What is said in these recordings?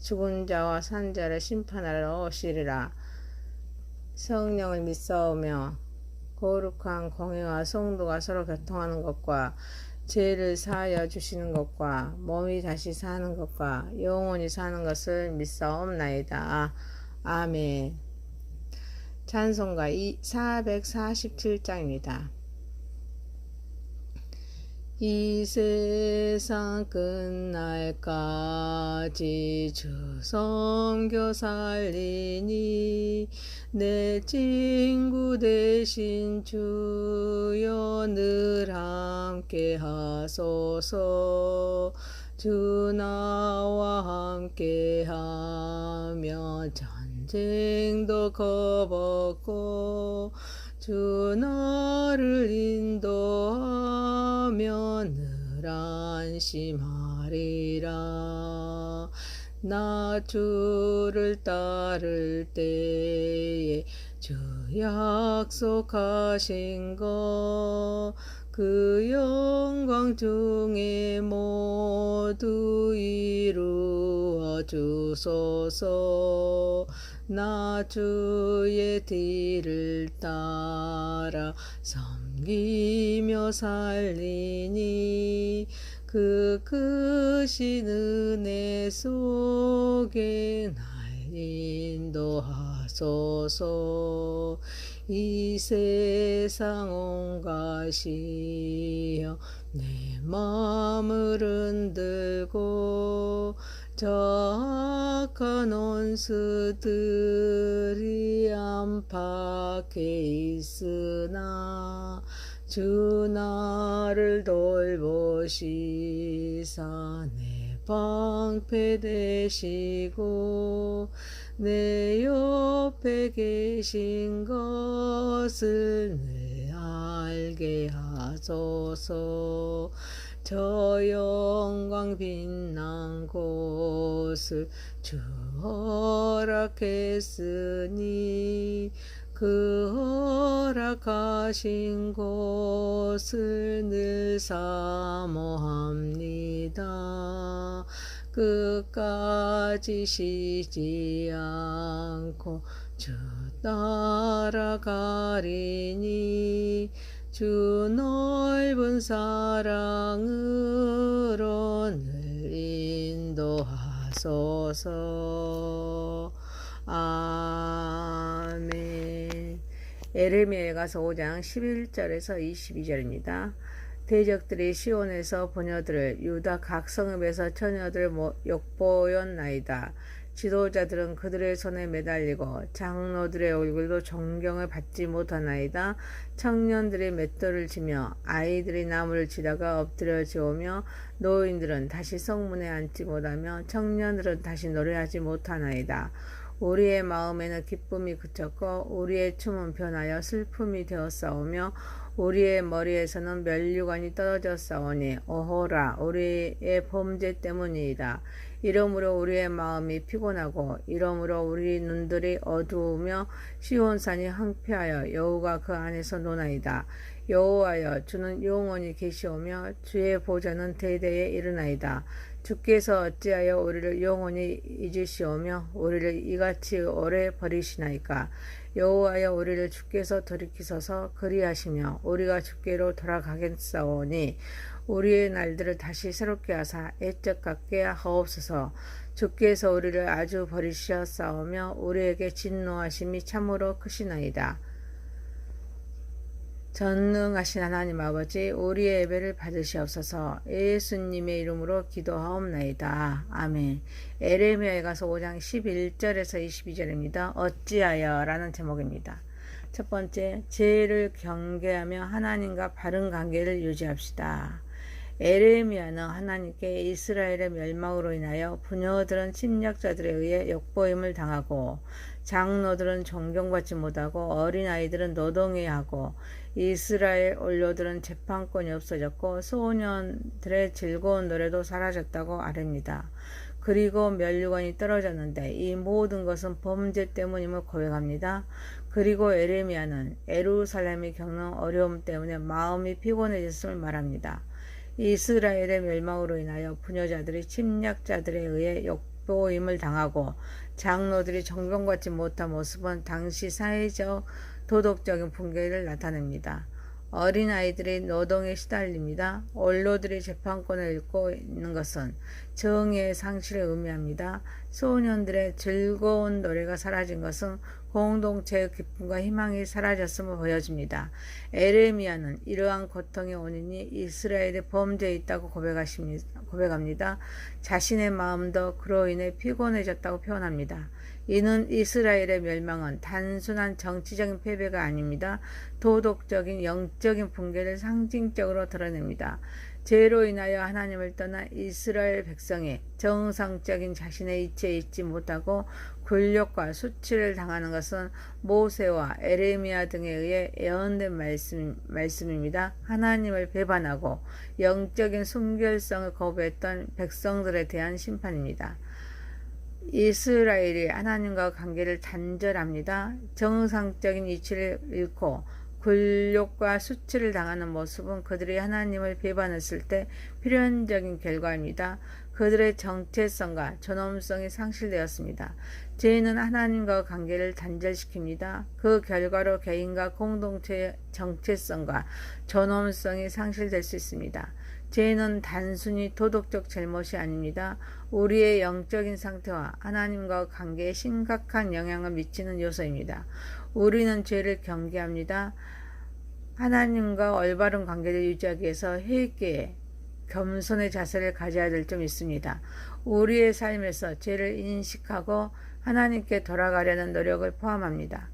죽은 자와 산 자를 심판하러 오시리라. 성령을 믿사오며 거룩한 공의와 성도가 서로 교통하는 것과 죄를 사하여 주시는 것과 몸이 다시 사는 것과 영원히 사는 것을 믿사옵나이다. 아멘. 찬송가 447장입니다. 이 세상 끝날까지 주 성교 살리니 내 친구 대신 주여 늘 함께 하소서. 주 나와 함께 하며 전쟁도 겁없고 주 나를 인도하며 늘 안심하리라. 나 주를 따를 때에 주 약속하신 것 그 영광 중에 모두 이루어 주소서 나 주의 뒤를 따라 섬기며 살리니 그 크신 은혜 속에 날 인도하소서. 이 세상 온 것이여 내 마음을 흔들고 저 악한 원수들이 안팎에 있으나 주 나를 돌보시사 내 방패 되시고 내 옆에 계신 것을 늘 알게 하소서 저 영광 빛난 곳을 주 허락했으니 그 허락하신 곳을 늘 사모합니다. 끝까지 쉬지 않고 주 따라가리니 주 넓은 사랑으로 늘 인도하소서 아멘 에르미야에 가서 5장 11절에서 22절입니다. 대적들이 시온에서 보녀들을 유다 각 성읍에서 처녀들 욕보였나이다. 지도자들은 그들의 손에 매달리고 장로들의 얼굴도 존경을 받지 못하나이다. 청년들이 맷돌을 치며 아이들이 나무를 치다가 엎드려 지오며 노인들은 다시 성문에 앉지 못하며 청년들은 다시 노래하지 못하나이다. 우리의 마음에는 기쁨이 그쳤고 우리의 춤은 변하여 슬픔이 되었사오며 우리의 머리에서는 멸류관이 떨어져 싸우니 오호라 우리의 범죄 때문이다. 이러므로 우리의 마음이 피곤하고 이러므로 우리 눈들이 어두우며 시온산이 황폐하여 여호가 그 안에서 노나이다. 여호와여 주는 영원히 계시오며 주의 보좌는 대대에 이르나이다. 주께서 어찌하여 우리를 영원히 잊으시오며 우리를 이같이 오래 버리시나이까 여호와여 우리를 주께서 돌이키소서 그리하시며 우리가 주께로 돌아가겠사오니 우리의 날들을 다시 새롭게 하사 애적 같게 하옵소서 주께서 우리를 아주 버리셨사오며 우리에게 진노하심이 참으로 크시나이다. 전능하신 하나님 아버지 우리의 예배를 받으시옵소서 예수님의 이름으로 기도하옵나이다. 아멘 에레미야에 가서 5장 11절에서 22절입니다. 어찌하여 라는 제목입니다. 첫 번째, 죄를 경계하며 하나님과 바른 관계를 유지합시다. 에레미야는 하나님께 이스라엘의 멸망으로 인하여 부녀들은 침략자들에 의해 역보임을 당하고 장로들은 존경받지 못하고 어린아이들은 노동해야 하고 이스라엘 원료들은 재판권이 없어졌고 소년들의 즐거운 노래도 사라졌다고 아릅니다. 그리고 멸류관이 떨어졌는데 이 모든 것은 범죄 때문임을 고백합니다. 그리고 에레미야는 에루살렘이 겪는 어려움 때문에 마음이 피곤해졌음을 말합니다. 이스라엘의 멸망으로 인하여 부녀자들이 침략자들에 의해 역보임을 당하고 장로들이 정병받지 못한 모습은 당시 사회적 도덕적인 붕괴를 나타냅니다. 어린아이들이 노동에 시달립니다. 원로들이 재판권을 잃고 있는 것은 정의의 상실을 의미합니다. 소년들의 즐거운 노래가 사라진 것은 공동체의 기쁨과 희망이 사라졌음을 보여줍니다. 에레미야는 이러한 고통의 원인이 이스라엘의 범죄에 있다고 고백합니다. 자신의 마음도 그로 인해 피곤해졌다고 표현합니다. 이는 이스라엘의 멸망은 단순한 정치적인 패배가 아닙니다. 도덕적인 영적인 붕괴를 상징적으로 드러냅니다. 죄로 인하여 하나님을 떠나 이스라엘 백성이 정상적인 자신의 이치에 있지 못하고 굴욕과 수치를 당하는 것은 모세와 에레미야 등에 의해 예언된 말씀, 말씀입니다. 하나님을 배반하고 영적인 순결성을 거부했던 백성들에 대한 심판입니다. 이스라엘이 하나님과 관계를 단절합니다. 정상적인 이치를 잃고 굴욕과 수치를 당하는 모습은 그들이 하나님을 배반했을 때 필연적인 결과입니다. 그들의 정체성과 존엄성이 상실되었습니다. 죄는 하나님과 관계를 단절시킵니다. 그 결과로 개인과 공동체의 정체성과 존엄성이 상실될 수 있습니다. 죄는 단순히 도덕적 잘못이 아닙니다. 우리의 영적인 상태와 하나님과 관계에 심각한 영향을 미치는 요소입니다. 우리는 죄를 경계합니다. 하나님과 올바른 관계를 유지하기 위해서 회개에 겸손의 자세를 가져야 될점 있습니다. 우리의 삶에서 죄를 인식하고 하나님께 돌아가려는 노력을 포함합니다.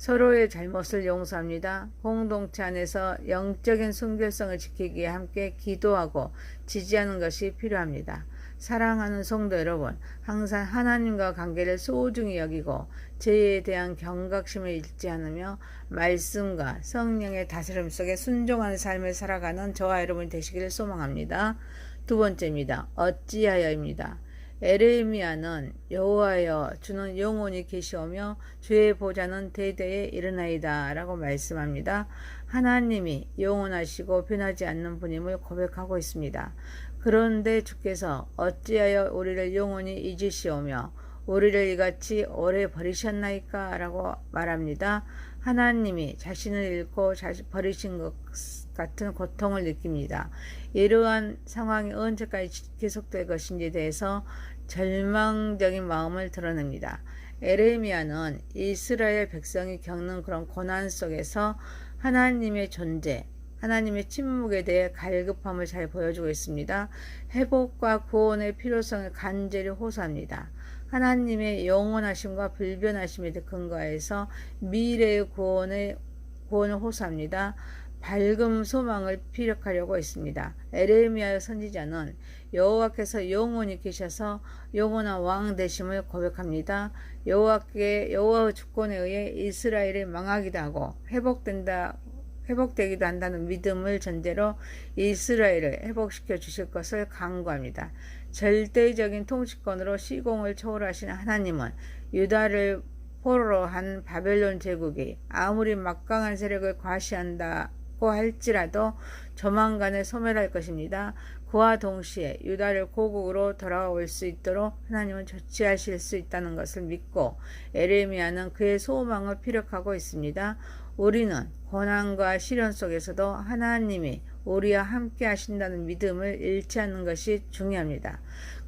서로의 잘못을 용서합니다. 공동체 안에서 영적인 순결성을 지키기에 함께 기도하고 지지하는 것이 필요합니다. 사랑하는 성도 여러분, 항상 하나님과 관계를 소중히 여기고 죄에 대한 경각심을 잃지 않으며 말씀과 성령의 다스림 속에 순종하는 삶을 살아가는 저와 여러분 되시기를 소망합니다. 두 번째입니다. 어찌하여입니다. 에레미야는 여호와여 주는 영원히 계시오며 주의 보좌는 대대에 일어나이다 라고 말씀합니다. 하나님이 영원하시고 변하지 않는 분임을 고백하고 있습니다. 그런데 주께서 어찌하여 우리를 영원히 잊으시오며 우리를 이같이 오래 버리셨나이까 라고 말합니다. 하나님이 자신을 잃고 버리신 것 같은 고통을 느낍니다. 이러한 상황이 언제까지 계속될 것인지에 대해서 절망적인 마음을 드러냅니다. 에레미야는 이스라엘 백성이 겪는 그런 고난 속에서 하나님의 존재, 하나님의 침묵에 대해 갈급함을 잘 보여주고 있습니다. 회복과 구원의 필요성을 간절히 호소합니다. 하나님의 영원하심과 불변하심에 근거해서 미래의 구원을 호소합니다. 밝음 소망을 피력하려고 했습니다. 에레미야 선지자는 여호와께서 영원히 계셔서 영원한 왕 되심을 고백합니다. 여호와께 여호와 주권에 의해 이스라엘이 망하기도 하고 회복된다 회복되기도 한다는 믿음을 전제로 이스라엘을 회복시켜 주실 것을 강구합니다. 절대적인 통치권으로 시공을 초월하신 하나님은 유다를 포로로 한 바벨론 제국이 아무리 막강한 세력을 과시한다 고 할지라도 조만간에 소멸할 것입니다. 그와 동시에 유다를 고국으로 돌아올 수 있도록 하나님은 조치하실 수 있다는 것을 믿고 에레미야는 그의 소망을 피력하고 있습니다. 우리는 고난과 시련 속에서도 하나님이 우리와 함께 하신다는 믿음을 잃지 않는 것이 중요합니다.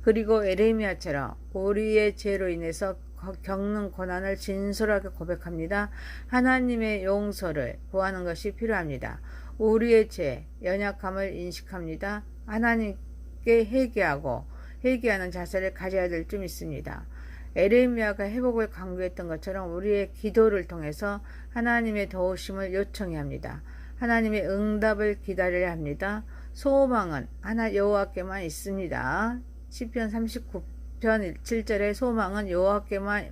그리고 에레미야처럼 우리의 죄로 인해서 겪는 고난을 진솔하게 고백합니다. 하나님의 용서를 구하는 것이 필요합니다. 우리의 죄, 연약함을 인식합니다. 하나님께 회개하고 회개하는 자세를 가져야 될 점 있습니다. 에레미야가 회복을 강구했던 것처럼 우리의 기도를 통해서 하나님의 도우심을 요청해야 합니다. 하나님의 응답을 기다려야 합니다. 소망은 하나 여호와께만 있습니다. 시편 39편 7절에 소망은 여호와께만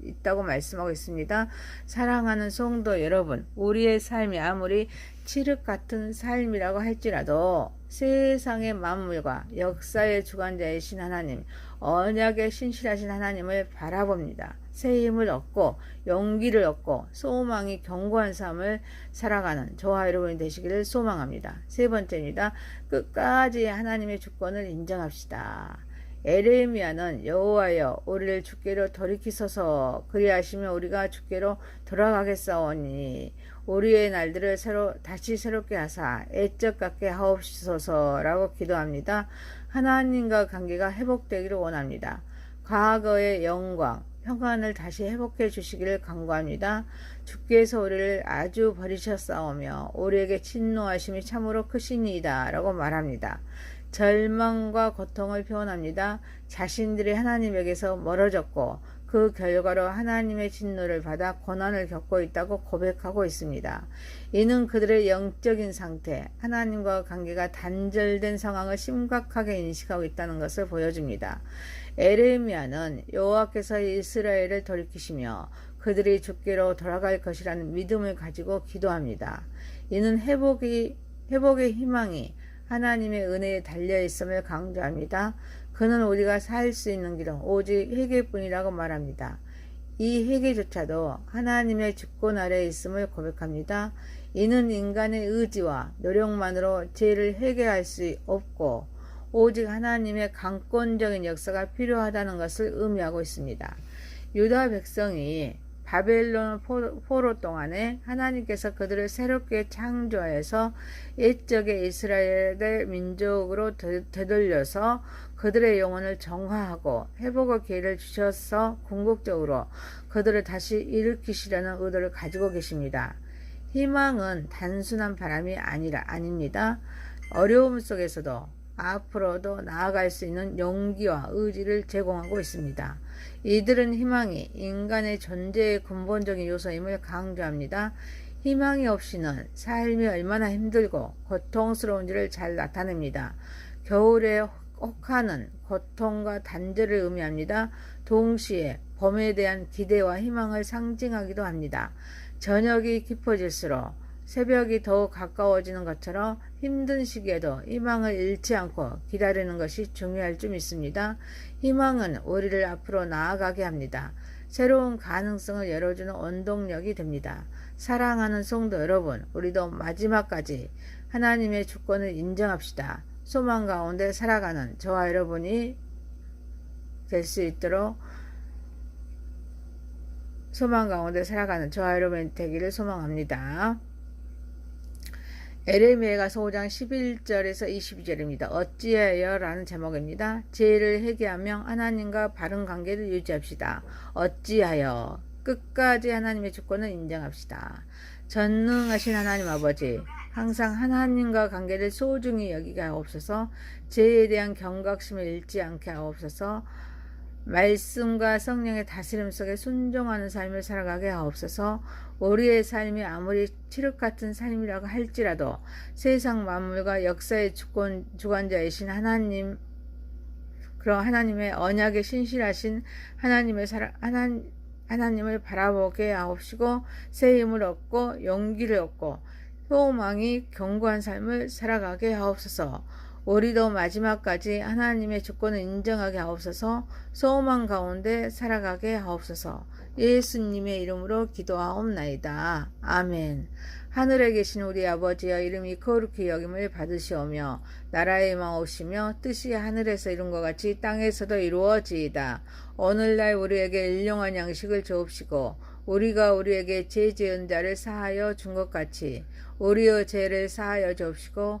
있다고 말씀하고 있습니다. 사랑하는 성도 여러분, 우리의 삶이 아무리 칠흑 같은 삶이라고 할지라도 세상의 만물과 역사의 주관자이신 하나님, 언약의 신실하신 하나님을 바라봅니다. 새 힘을 얻고 용기를 얻고 소망이 견고한 삶을 살아가는 저와 여러분이 되시기를 소망합니다. 세 번째입니다. 끝까지 하나님의 주권을 인정합시다. 에레미야는 여호와여 우리를 주께로 돌이키소서 그리하시면 우리가 주께로 돌아가겠사오니 우리의 날들을 새로 다시 새롭게 하사 애적 같게 하옵소서라고 기도합니다. 하나님과 관계가 회복되기를 원합니다. 과거의 영광, 평안을 다시 회복해 주시기를 간구합니다. 주께서 우리를 아주 버리셨사오며 우리에게 진노하심이 참으로 크시니이다 라고 말합니다. 절망과 고통을 표현합니다. 자신들이 하나님에게서 멀어졌고 그 결과로 하나님의 진노를 받아 고난을 겪고 있다고 고백하고 있습니다. 이는 그들의 영적인 상태, 하나님과 관계가 단절된 상황을 심각하게 인식하고 있다는 것을 보여줍니다. 에레미야는 여호와께서 이스라엘을 돌이키시며 그들이 주께로 돌아갈 것이라는 믿음을 가지고 기도합니다. 이는 회복이 회복의 희망이 하나님의 은혜에 달려 있음을 강조합니다. 그는 우리가 살 수 있는 길은 오직 회개뿐이라고 말합니다. 이 회개조차도 하나님의 주권 아래에 있음을 고백합니다. 이는 인간의 의지와 노력만으로 죄를 회개할 수 없고 오직 하나님의 강권적인 역사가 필요하다는 것을 의미하고 있습니다. 유다 백성이 바벨론 포로 동안에 하나님께서 그들을 새롭게 창조해서 옛적의 이스라엘의 민족으로 되돌려서 그들의 영혼을 정화하고 회복의 기회를 주셔서 궁극적으로 그들을 다시 일으키시려는 의도를 가지고 계십니다. 희망은 단순한 바람이 아니라 아닙니다. 어려움 속에서도 앞으로도 나아갈 수 있는 용기와 의지를 제공하고 있습니다. 이들은 희망이 인간의 존재의 근본적인 요소임을 강조합니다. 희망이 없이는 삶이 얼마나 힘들고 고통스러운지를 잘 나타냅니다. 겨울에 혹하는 고통과 단절을 의미합니다. 동시에 봄에 대한 기대와 희망을 상징하기도 합니다. 저녁이 깊어질수록 새벽이 더욱 가까워지는 것처럼 힘든 시기에도 희망을 잃지 않고 기다리는 것이 중요할 점 있습니다. 희망은 우리를 앞으로 나아가게 합니다. 새로운 가능성을 열어주는 원동력이 됩니다. 사랑하는 성도 여러분, 우리도 마지막까지 하나님의 주권을 인정합시다. 소망 가운데 살아가는 저와 여러분이 될 수 있도록 소망 가운데 살아가는 저와 여러분이 되기를 소망합니다. 에레미야가 5장 11절에서 22절입니다. 어찌하여 라는 제목입니다. 죄를 회개하며 하나님과 바른 관계를 유지합시다. 어찌하여 끝까지 하나님의 주권을 인정합시다. 전능하신 하나님 아버지 항상 하나님과 관계를 소중히 여기게 하옵소서 죄에 대한 경각심을 잃지 않게 하옵소서 말씀과 성령의 다스림 속에 순종하는 삶을 살아가게 하옵소서. 우리의 삶이 아무리 칠흑 같은 삶이라고 할지라도 세상 만물과 역사의 주권, 주관자이신 하나님 그런 하나님의 언약에 신실하신 하나님의 사랑, 하나, 하나님을 바라보게 하옵시고 새 힘을 얻고 용기를 얻고 소망이 견고한 삶을 살아가게 하옵소서 우리도 마지막까지 하나님의 주권을 인정하게 하옵소서 소망 가운데 살아가게 하옵소서 예수님의 이름으로 기도하옵나이다. 아멘. 하늘에 계신 우리 아버지여 이름이 거룩히 여김을 받으시오며 나라의 망오시며 뜻이 하늘에서 이룬 것 같이 땅에서도 이루어지이다. 오늘날 우리에게 일용한 양식을 주옵시고 우리가 우리에게 죄 지은 자를 사하여 준 것 같이 우리의 죄를 사하여 주옵시고